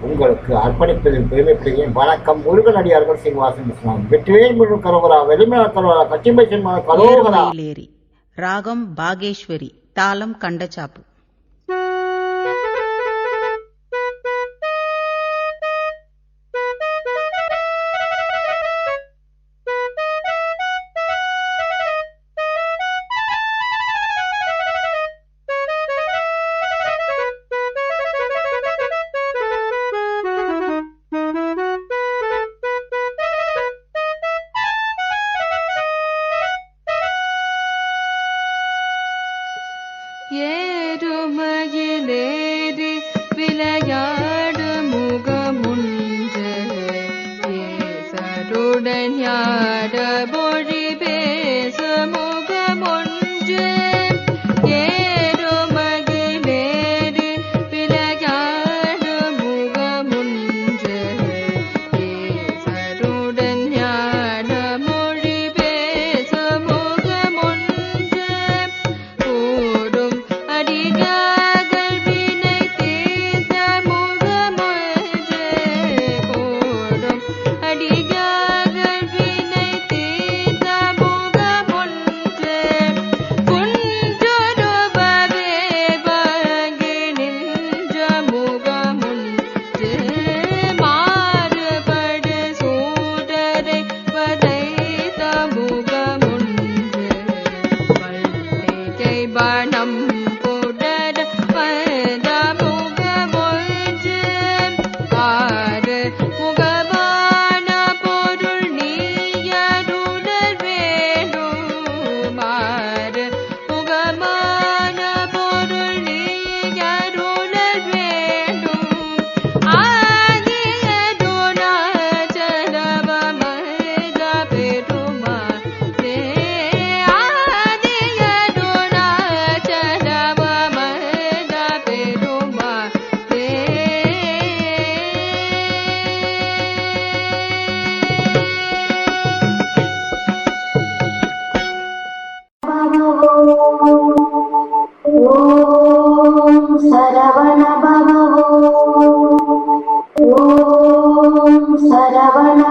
உங்களுக்கு அர்ப்பணிப்பதில் பெருமைப்படுகிறேன் வணக்கம். முருகனடியார்கள் சீனிவாசன் இஸ்லாம் வெற்றிவேல் முழு கரோகரா வெளிமல கரோகரா கச்சிம்பை சின்மா கரோகரா ராகம் பாகேஸ்வரி. தாளம் கண்டச்சாப்பு. ஏறுமயிலேறி விளையாடு முகமுன்று ஏசருடன் யாடபோ सरवण भव ॐ सरवण